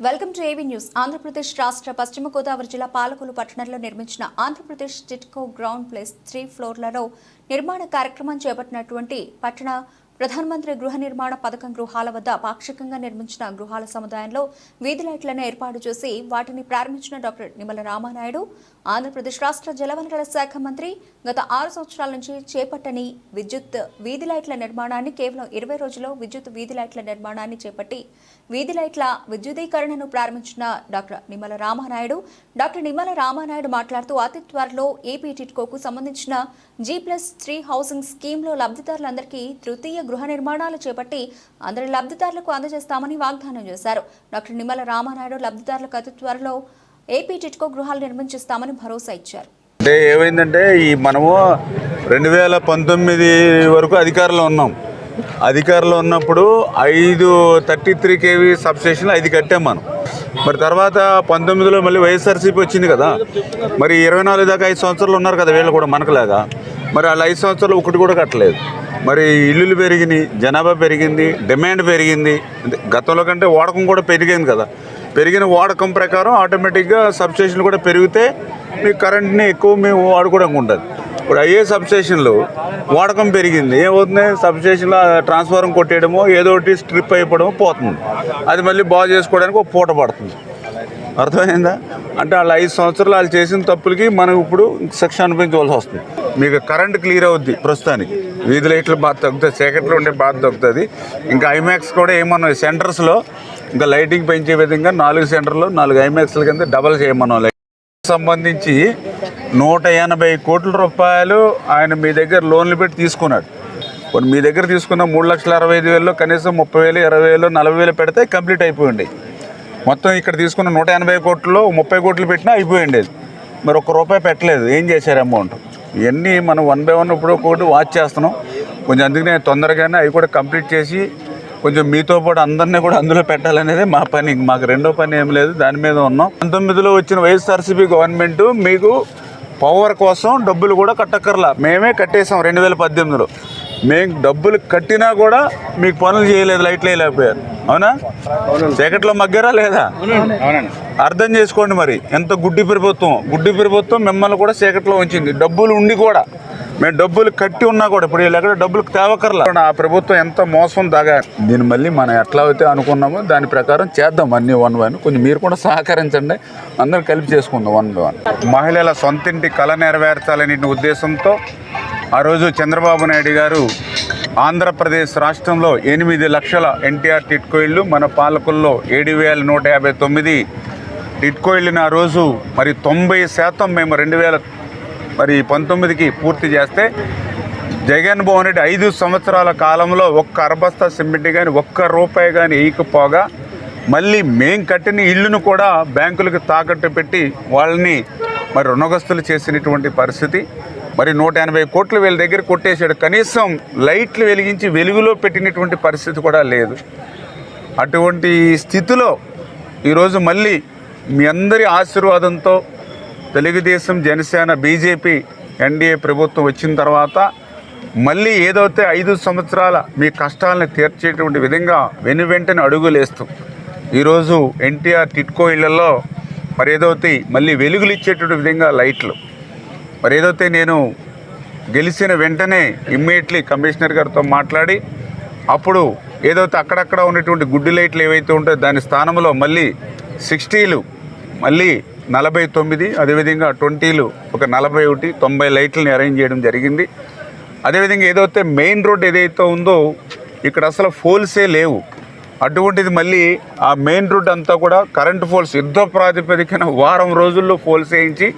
Welcome to AV news. Andhra Pradesh రాష్ట్ర పశ్చిమ గోదావరి జిల్లా పాలకులు పట్టణంలో నిర్మించిన Andhra Pradesh TIDCO ground plus three ఫ్లోర్లలో నిర్మాణ కార్యక్రమం చేపట్టినటువంటి పట్టణ ప్రధానమంత్రి గృహ నిర్మాణ పథకం గృహాల వద్ద పాక్షికంగా నిర్మించిన గృహాల సముదాయంలో వీధి లైట్లను ఏర్పాటు చేసి వాటిని ప్రారంభించిన డాక్టర్ నిమ్మల రామానాయుడు ఆంధ్రప్రదేశ్ రాష్ట్ర జలవనరుల శాఖ మంత్రి గత ఆరు సంవత్సరాల నుంచి చేపట్టని విద్యుత్ వీధి లైట్ల నిర్మాణాన్ని కేవలం ఇరవై రోజుల్లో విద్యుత్ వీధి లైట్ల నిర్మాణాన్ని చేపట్టి వీధి లైట్ల విద్యుదీకరణను ప్రారంభించిన డాక్టర్ నిమ్మల రామానాయుడు. డాక్టర్ నిమ్మల రామానాయుడు మాట్లాడుతూ అతి త్వరలో ఏపీ టిట్కోకు సంబంధించిన జీ ప్లస్ త్రీ హౌసింగ్ స్కీమ్లో లబ్ధిదారులందరికీ తృతీయ గృహ నిర్మాణాలు చేపట్టి అందరి లబ్ధిదారులకు అందజేస్తామని వాగ్దానం చేశారు. డాక్టర్ నిమ్మల రామానాయుడు లబ్ధిదారులకు అతి త్వరలో ఏపీ టిట్కో గృహాలు నిర్మించిస్తామని భరోసా ఇచ్చారు. అంటే ఏమైందంటే ఈ మనము రెండు వేల పంతొమ్మిది వరకు అధికారంలో ఉన్నాం. అధికారంలో ఉన్నప్పుడు ఐదు థర్టీ త్రీ కేవీ సబ్స్టేషన్లు ఐదు కట్టాం మనం. మరి తర్వాత పంతొమ్మిదిలో మళ్ళీ వైఎస్ఆర్సీపీ వచ్చింది కదా. మరి ఇరవై నాలుగు దాకా ఐదు సంవత్సరాలు ఉన్నారు కదా వీళ్ళు కూడా మనకులాగా మరి వాళ్ళు ఐదు సంవత్సరాలు ఒకటి కూడా కట్టలేదు. మరి ఇల్లులు పెరిగినాయి జనాభా పెరిగింది డిమాండ్ పెరిగింది. గతంలో కంటే వాడకం కూడా పెరిగింది కదా. పెరిగిన వాడకం ప్రకారం ఆటోమేటిక్గా సబ్స్టేషన్లు కూడా పెరిగితే మీకు కరెంట్ని ఎక్కువ మేము వాడుకోవడానికి ఉంటుంది ఇప్పుడు అయ్యే సబ్స్టేషన్లు వాడకం పెరిగింది. ఏమవుతుంది? సబ్స్టేషన్లో ట్రాన్స్ఫార్మర్ కొట్టేయడమో ఏదో ఒకటి స్ట్రిప్ అయిపోవడమో పోతుంది. అది మళ్ళీ బాగు చేసుకోవడానికి ఒక పూట పడుతుంది. అర్థమైందా? అంటే వాళ్ళు ఐదు సంవత్సరాలు వాళ్ళు చేసిన తప్పులకి మనం ఇప్పుడు శిక్ష అనిపించవలసి వస్తుంది. మీకు కరెంట్ క్లియర్ అవుద్ది ప్రస్తుతానికి. వీధి లైట్లు బాధ తగ్గుతుంది చీకట్లో ఉండే బాధ తగ్గుతుంది. ఇంకా ఐమాక్స్ కూడా ఏమన్నా సెంటర్స్లో ఇంకా లైటింగ్ పెంచే విధంగా నాలుగు సెంటర్లో నాలుగు ఐమాక్స్ల కింద డబల్ చేయమన్నాం. లైట్ సంబంధించి నూట ఎనభై కోట్ల రూపాయలు ఆయన మీ దగ్గర లోన్లు పెట్టి తీసుకున్నాడు. మీ దగ్గర తీసుకున్న మూడు లక్షల అరవై ఐదు వేలలో కనీసం ముప్పై వేలు ఇరవై వేలు నలభై వేలు పెడితే కంప్లీట్ అయిపోయింది. మొత్తం ఇక్కడ తీసుకున్న నూట ఎనభై కోట్లలో ముప్పై కోట్లు పెట్టినా అయిపోయింది మరి ఒక్క రూపాయి పెట్టలేదు. ఏం చేశారు అమౌంట్? ఇవన్నీ మనం వన్ బై వన్ ఇప్పుడు ఒకటి వాచ్ చేస్తున్నాం. కొంచెం అందుకనే తొందరగానే అవి కూడా కంప్లీట్ చేసి కొంచెం మీతో పాటు అందరినీ కూడా అందులో పెట్టాలనేది మా పని. మాకు రెండో పని ఏం లేదు. దాని మీద ఉన్నాం. పంతొమ్మిదిలో వచ్చిన వైఎస్ఆర్సీపీ గవర్నమెంట్ మీకు పవర్ కోసం డబ్బులు కూడా కట్టక్కర్లా. మేమే కట్టేసాం రెండు వేల పద్దెనిమిదిలో. మేము డబ్బులు కట్టినా కూడా మీకు పనులు చేయలేదు లైట్లు వేయలేకపోయారు. అవునా? చీకట్లో మగ్గారా లేదా? అర్థం చేసుకోండి మరి ఎంత గుడ్డి ప్రభుత్వం గుడ్డి ప్రభుత్వం మిమ్మల్ని కూడా చీకట్లో ఉంచింది. డబ్బులు ఉండి కూడా. మేము డబ్బులు కట్టి ఉన్నా కూడా ఇప్పుడు వీళ్ళు ఎక్కడ డబ్బులు తేవకర్లా ఆ ప్రభుత్వం ఎంత మోసం దాగా. దీన్ని మళ్ళీ మనం ఎట్లా అయితే అనుకున్నామో దాని ప్రకారం చేద్దాం అన్ని వన్ వన్. కొంచెం మీరు కూడా సహకరించండి. అందరం కలిపి చేసుకుందాం వన్ వన్. మహిళల సొంతింటి కళ నెరవేర్చాలనే ఉద్దేశంతో ఆ రోజు చంద్రబాబు నాయుడు గారు ఆంధ్రప్రదేశ్ రాష్ట్రంలో ఎనిమిది లక్షల ఎన్టీఆర్ టిట్కో ఇళ్ళు మన పాలకుల్లో ఏడు వేల నూట యాభై తొమ్మిది టిట్కో ఇళ్ళని ఆ రోజు మరి తొంభై శాతం మేము రెండు వేల మరి పంతొమ్మిదికి పూర్తి చేస్తే జగన్మోహన్ రెడ్డి ఐదు సంవత్సరాల కాలంలో ఒక్క అరబస్తా సిమెంట్ కానీ ఒక్క రూపాయి కానీ వేయకపోగా మళ్ళీ మేం కట్టిన ఇల్లును కూడా బ్యాంకులకు తాకట్టు పెట్టి వాళ్ళని మరి రుణగస్తులు చేసినటువంటి పరిస్థితి. మరి నూట ఎనభై కోట్లు వీళ్ళ దగ్గర కొట్టేశాడు. కనీసం లైట్లు వెలిగించి వెలుగులో పెట్టినటువంటి పరిస్థితి కూడా లేదు. అటువంటి స్థితిలో ఈరోజు మళ్ళీ మీ అందరి ఆశీర్వాదంతో తెలుగుదేశం జనసేన బీజేపీ ఎన్డీఏ ప్రభుత్వం వచ్చిన తర్వాత మళ్ళీ ఏదైతే ఐదు సంవత్సరాల మీ కష్టాలను తీర్చేటువంటి విధంగా వెను వెంటనే అడుగులేస్తూ ఈరోజు ఎన్టీఆర్ టిట్కో ఇళ్ళలో మరి ఏదైతే మళ్ళీ వెలుగులు ఇచ్చేటువంటి విధంగా లైట్లు మరి ఏదైతే నేను గెలిచిన వెంటనే ఇమ్మీడియట్లీ కమిషనర్ గారితో మాట్లాడి అప్పుడు ఏదైతే అక్కడక్కడ ఉన్నటువంటి గుడ్డి లైట్లు ఏవైతే ఉంటాయో దాని స్థానంలో మళ్ళీ సిక్స్టీలు మళ్ళీ నలభై తొమ్మిది అదేవిధంగా ట్వంటీలు ఒక నలభై ఒకటి తొంభై లైట్లని అరేంజ్ చేయడం జరిగింది. అదేవిధంగా ఏదైతే మెయిన్ రోడ్ ఏదైతే ఉందో ఇక్కడ అసలు ఫోల్సే లేవు. అటువంటిది మళ్ళీ ఆ మెయిన్ రోడ్ అంతా కూడా కరెంటు ఫోల్స్ యుద్ధ ప్రాతిపదికన వారం రోజుల్లో ఫోల్స్ వేయించి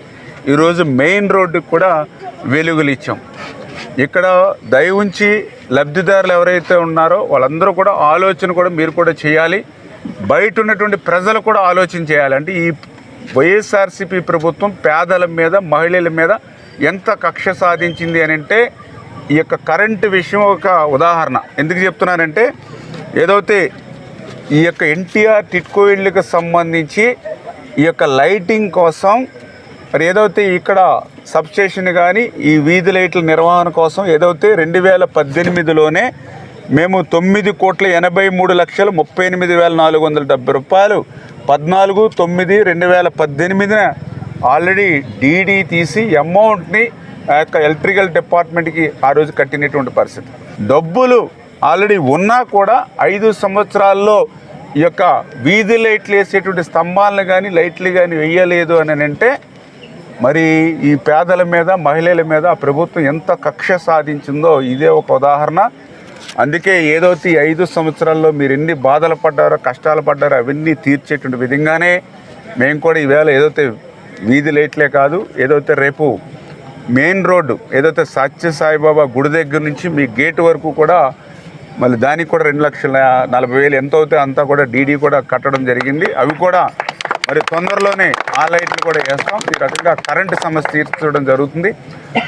ఈరోజు మెయిన్ రోడ్డుకి కూడా వెలుగులు ఇచ్చాం. ఇక్కడ దయ ఉంచి లబ్ధిదారులు ఎవరైతే ఉన్నారో వాళ్ళందరూ కూడా ఆలోచన కూడా మీరు కూడా చేయాలి. బయట ఉన్నటువంటి ప్రజలు కూడా ఆలోచన చేయాలంటే ఈ వైఎస్ఆర్సీపీ ప్రభుత్వం పేదల మీద మహిళల మీద ఎంత కక్ష సాధించింది అని అంటే ఈ యొక్క కరెంటు విషయం ఒక ఉదాహరణ. ఎందుకు చెప్తున్నానంటే ఏదైతే ఈ యొక్క ఎన్టీఆర్ టిట్కో ఇళ్ళకి సంబంధించి ఈ యొక్క లైటింగ్ కోసం మరి ఏదైతే ఇక్కడ సబ్స్టేషన్ కానీ ఈ వీధి లైట్ల నిర్వహణ కోసం ఏదైతే రెండు వేల పద్దెనిమిదిలోనే మేము తొమ్మిది కోట్ల ఎనభై మూడు లక్షలు ముప్పై ఎనిమిది వేల నాలుగు వందల డెబ్బై రూపాయలు పద్నాలుగు తొమ్మిది రెండు వేల పద్దెనిమిదిన ఆల్రెడీ డీడీ తీసి అమౌంట్ని ఆ యొక్క ఎలక్ట్రికల్ డిపార్ట్మెంట్కి ఆ రోజు కట్టినటువంటి పరిస్థితి. డబ్బులు ఆల్రెడీ ఉన్నా కూడా ఐదు సంవత్సరాల్లో ఈ యొక్క వీధి లైట్లు వేసేటువంటి స్తంభాలను కానీ లైట్లు కానీ వేయలేదు అని అంటే మరి ఈ పేదల మీద మహిళల మీద ప్రభుత్వం ఎంత కక్ష సాధించిందో ఇదే ఒక ఉదాహరణ. అందుకే ఏదైతే ఈ ఐదు సంవత్సరాల్లో మీరు ఎన్ని బాధలు పడ్డారో కష్టాలు పడ్డారో అవన్నీ తీర్చేటువంటి విధంగానే మేము కూడా ఈవేళ ఏదైతే వీధి లైట్లే కాదు ఏదైతే రేపు మెయిన్ రోడ్డు ఏదైతే సత్య సాయిబాబా గుడి దగ్గర నుంచి మీ గేట్ వరకు కూడా మళ్ళీ దానికి కూడా రెండు లక్షల నలభై వేలు ఎంత అవుతే అంతా కూడా డీడీ కూడా కట్టడం జరిగింది. అవి కూడా మరి తొందరలోనే ఆ లైట్లు కూడా వేస్తాం. ఈ రకంగా కరెంటు సమస్య తీర్చడం జరుగుతుంది.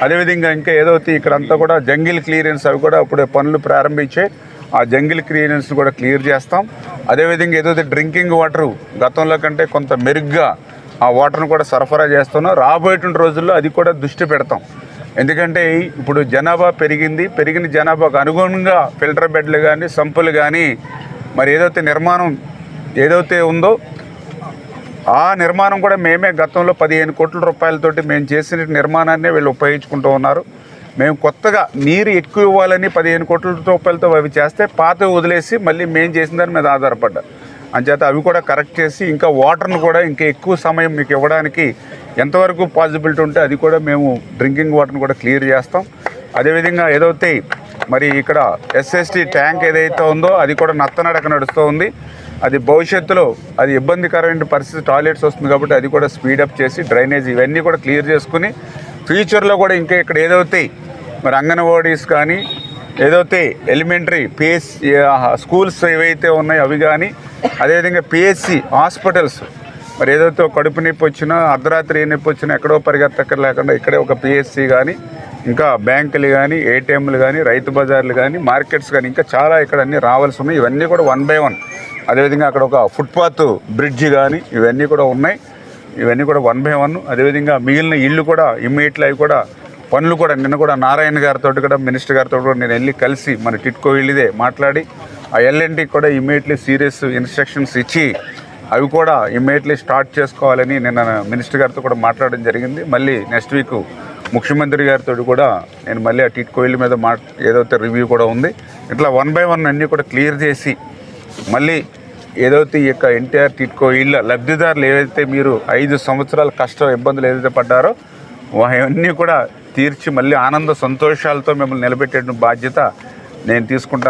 అదేవిధంగా ఇంకా ఏదైతే ఇక్కడ అంతా కూడా జంగిల్ క్లియరెన్స్ అవి కూడా అప్పుడే పనులు ప్రారంభించే ఆ జంగిల్ క్లియరెన్స్ కూడా క్లియర్ చేస్తాం. అదేవిధంగా ఏదైతే డ్రింకింగ్ వాటర్ గతంలో కంటే కొంత మెరుగ్గా ఆ వాటర్ను కూడా సరఫరా చేస్తున్నాం. రాబోయేటువంటి రోజుల్లో అది కూడా దృష్టి పెడతాం. ఎందుకంటే ఇప్పుడు జనాభా పెరిగింది. పెరిగిన జనాభాకు అనుగుణంగా ఫిల్టర్ బెడ్లు కానీ సంపులు కానీ మరి ఏదైతే నిర్మాణం ఏదైతే ఉందో ఆ నిర్మాణం కూడా మేమే గతంలో పదిహేను కోట్ల రూపాయలతోటి మేము చేసిన నిర్మాణాన్నే వీళ్ళు ఉపయోగించుకుంటూ ఉన్నారు. మేము కొత్తగా నీరు ఎక్కువ ఇవ్వాలని పదిహేను కోట్ల రూపాయలతో అవి చేస్తే పాత వదిలేసి మళ్ళీ మేము చేసిన దాని మీద ఆధారపడ్డా. అంచేత అవి కూడా కరెక్ట్ చేసి ఇంకా వాటర్ను కూడా ఇంకా ఎక్కువ సమయం మీకు ఇవ్వడానికి ఎంతవరకు పాసిబిలిటీ ఉంటే అది కూడా మేము డ్రింకింగ్ వాటర్ని కూడా క్లియర్ చేస్తాం. అదేవిధంగా ఏదైతే మరి ఇక్కడ ఎస్ఎస్టీ ట్యాంక్ ఏదైతే ఉందో అది కూడా నత్తనడక నడుస్తూ ఉంది. అది భవిష్యత్తులో అది ఇబ్బందికరమైన పరిస్థితి టాయిలెట్స్ వస్తుంది కాబట్టి అది కూడా స్పీడప్ చేసి డ్రైనేజ్ ఇవన్నీ కూడా క్లియర్ చేసుకుని ఫ్యూచర్లో కూడా ఇంకా ఇక్కడ ఏదైతే మరి అంగన్వాడీస్ కానీ ఏదైతే ఎలిమెంటరీ పిఎస్ స్కూల్స్ ఏవైతే ఉన్నాయో అవి కానీ అదేవిధంగా పిఎస్సి హాస్పిటల్స్ మరి ఏదైతే కడుపు నొప్పి వచ్చినా అర్ధరాత్రి ఏ నొప్పి వచ్చినా ఎక్కడో పరిగెత్తక్కర్ లేకుండా ఇక్కడే ఒక పిఎస్సి కానీ ఇంకా బ్యాంకులు కానీ ఏటీఎంలు కానీ రైతు బజార్లు కానీ మార్కెట్స్ కానీ ఇంకా చాలా ఇక్కడ అన్నీ రావాల్సి ఉన్నాయి. ఇవన్నీ కూడా వన్ బై వన్. అదేవిధంగా అక్కడ ఒక ఫుట్పాత్ బ్రిడ్జ్ కానీ ఇవన్నీ కూడా ఉన్నాయి. ఇవన్నీ కూడా వన్ బై వన్. అదేవిధంగా మిగిలిన ఇళ్ళు కూడా ఇమ్మీడియట్లీ అవి కూడా పనులు కూడా నిన్న కూడా నారాయణ గారితో కూడా మినిస్టర్ గారితో కూడా నేను వెళ్ళి కలిసి మన టిట్కో ఇల్లుదే మాట్లాడి ఆ ఎల్ఎన్టీకి కూడా ఇమ్మీడియట్లీ సీరియస్ ఇన్స్ట్రక్షన్స్ ఇచ్చి అవి కూడా ఇమ్మీడియట్లీ స్టార్ట్ చేసుకోవాలని నిన్న మినిస్టర్ గారితో కూడా మాట్లాడడం జరిగింది. మళ్ళీ నెక్స్ట్ వీక్ ముఖ్యమంత్రి గారితో కూడా నేను మళ్ళీ ఆ టిట్కో మీద మా ఏదైతే రివ్యూ కూడా ఉంది ఇట్లా వన్ బై వన్ అన్నీ కూడా క్లియర్ చేసి మళ్ళీ ఏదైతే ఈ యొక్క ఎన్టీఆర్ టిట్కో ఇళ్ళ లబ్ధిదారులు ఏదైతే మీరు ఐదు సంవత్సరాల కష్టం ఇబ్బందులు ఏదైతే పడ్డారో అవన్నీ కూడా తీర్చి మళ్ళీ ఆనంద సంతోషాలతో మిమ్మల్ని నిలబెట్టే బాధ్యత నేను తీసుకుంటాను.